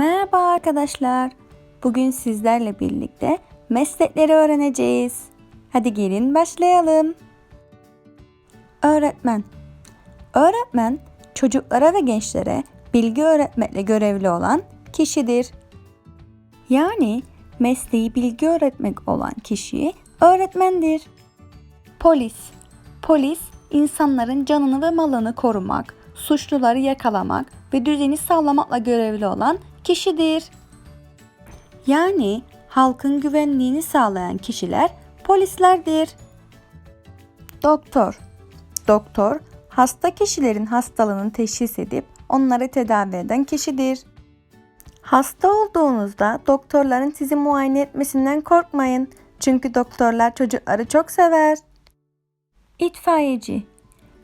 Merhaba arkadaşlar. Bugün sizlerle birlikte meslekleri öğreneceğiz. Hadi gelin başlayalım. Öğretmen. Öğretmen çocuklara ve gençlere bilgi öğretmekle görevli olan kişidir. Yani mesleği bilgi öğretmek olan kişi öğretmendir. Polis. Polis insanların canını ve malını korumak, suçluları yakalamak ve düzeni sağlamakla görevli olan kişidir. Yani halkın güvenliğini sağlayan kişiler polislerdir. Doktor. Doktor hasta kişilerin hastalığını teşhis edip onları tedavi eden kişidir. Hasta olduğunuzda doktorların sizi muayene etmesinden korkmayın. Çünkü doktorlar çocukları çok sever. İtfaiyeci.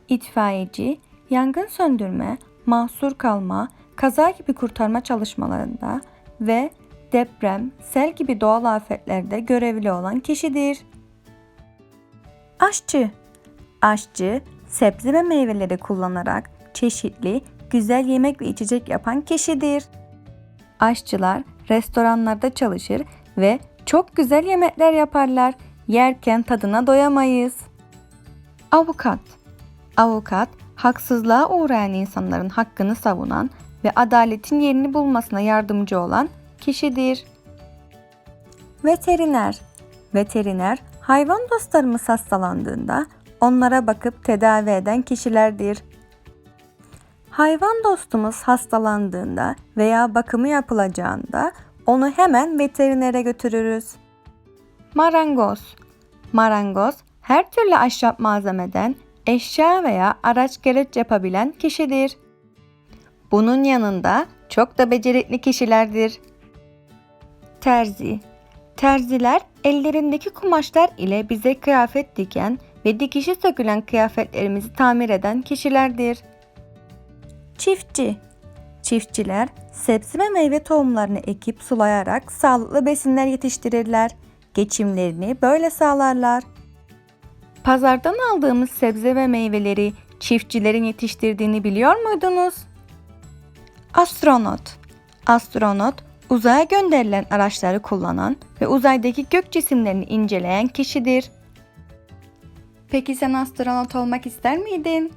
İtfaiyeci, yangın söndürme, mahsur kalma, kaza gibi kurtarma çalışmalarında ve deprem, sel gibi doğal afetlerde görevli olan kişidir. Aşçı. Aşçı, sebze ve meyveleri kullanarak çeşitli, güzel yemek ve içecek yapan kişidir. Aşçılar restoranlarda çalışır ve çok güzel yemekler yaparlar. Yerken tadına doyamayız. Avukat. Avukat, haksızlığa uğrayan insanların hakkını savunan ve adaletin yerini bulmasına yardımcı olan kişidir. Veteriner. Veteriner, hayvan dostlarımız hastalandığında onlara bakıp tedavi eden kişilerdir. Hayvan dostumuz hastalandığında veya bakımı yapılacağında onu hemen veterinere götürürüz. Marangoz. Marangoz her türlü ahşap malzemeden eşya veya araç gereç yapabilen kişidir. Bunun yanında çok da becerikli kişilerdir. Terzi. Terziler ellerindeki kumaşlar ile bize kıyafet diken ve dikişi sökülen kıyafetlerimizi tamir eden kişilerdir. Çiftçi. Çiftçiler sebze ve meyve tohumlarını ekip sulayarak sağlıklı besinler yetiştirirler. Geçimlerini böyle sağlarlar. Pazardan aldığımız sebze ve meyveleri çiftçilerin yetiştirdiğini biliyor muydunuz? Astronot. Astronot uzaya gönderilen araçları kullanan ve uzaydaki gök cisimlerini inceleyen kişidir. Peki sen astronot olmak ister miydin?